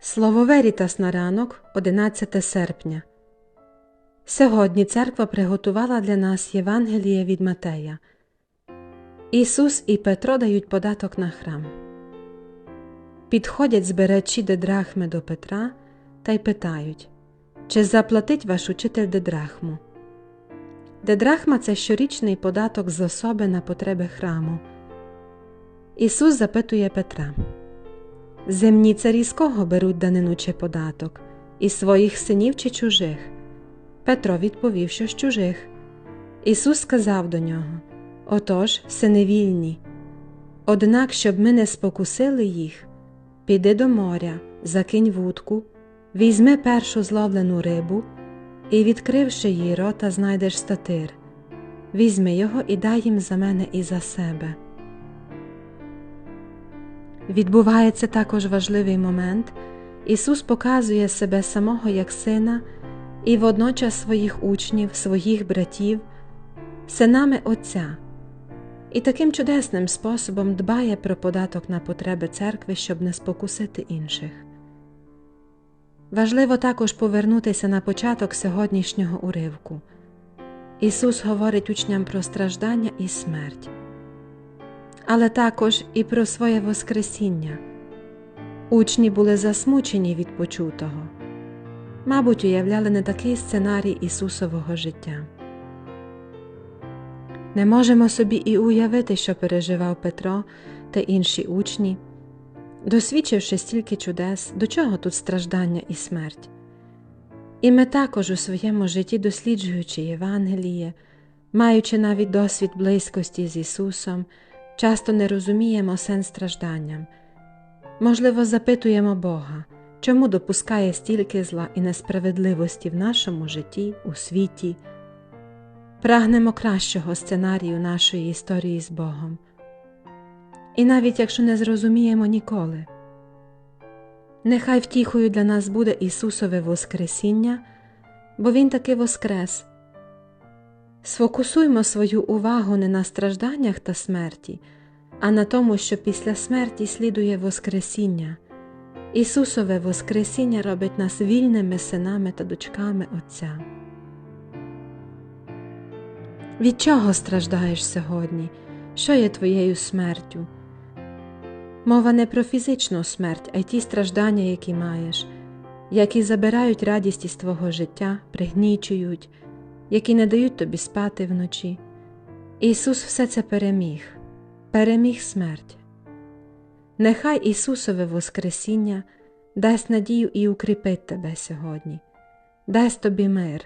Слово Верітас на ранок, 11 серпня. Сьогодні церква приготувала для нас Євангеліє від Матея. Ісус і Петро дають податок на храм. Підходять збирачі дедрахми до Петра та й питають, чи заплатить ваш учитель дедрахму. Дедрахма це щорічний податок з особи на потреби храму. Ісус запитує Петра. Земні царі з кого беруть данину чи податок? Із своїх синів чи чужих? Петро відповів, що з чужих. Ісус сказав до нього Отож, сини вільні. Однак, щоб ми не спокусили їх, піди до моря, закинь вудку, візьми першу зловлену рибу і, відкривши їй рота, знайдеш статир. Візьми його і дай їм за мене і за себе. Відбувається також важливий момент. Ісус показує себе самого як сина і водночас своїх учнів, своїх братів, синами Отця, і таким чудесним способом дбає про податок на потреби церкви, щоб не спокусити інших. Важливо також повернутися на початок сьогоднішнього уривку. Ісус говорить учням про страждання і смерть але також і про своє Воскресіння. Учні були засмучені від почутого, мабуть, уявляли не такий сценарій Ісусового життя. Не можемо собі і уявити, що переживав Петро та інші учні, досвідчивши стільки чудес, до чого тут страждання і смерть. І ми також у своєму житті, досліджуючи Євангеліє, маючи навіть досвід близькості з Ісусом, часто не розуміємо сенс стражданням. Можливо, запитуємо Бога, чому допускає стільки зла і несправедливості в нашому житті, у світі, прагнемо кращого сценарію нашої історії з Богом. І навіть якщо не зрозуміємо ніколи, нехай втіхою для нас буде Ісусове Воскресіння, бо Він таки воскрес. Сфокусуймо свою увагу не на стражданнях та смерті, а на тому, що після смерті слідує Воскресіння. Ісусове Воскресіння робить нас вільними синами та дочками Отця. Від чого страждаєш сьогодні? Що є твоєю смертю? Мова не про фізичну смерть, а й ті страждання, які маєш, які забирають радість із твого життя, пригнічують які не дають тобі спати вночі. Ісус все це переміг, переміг смерть. Нехай Ісусове Воскресіння дасть надію і укріпить тебе сьогодні, дасть тобі мир.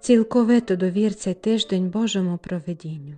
Цілковито довір цей тиждень Божому проведінню.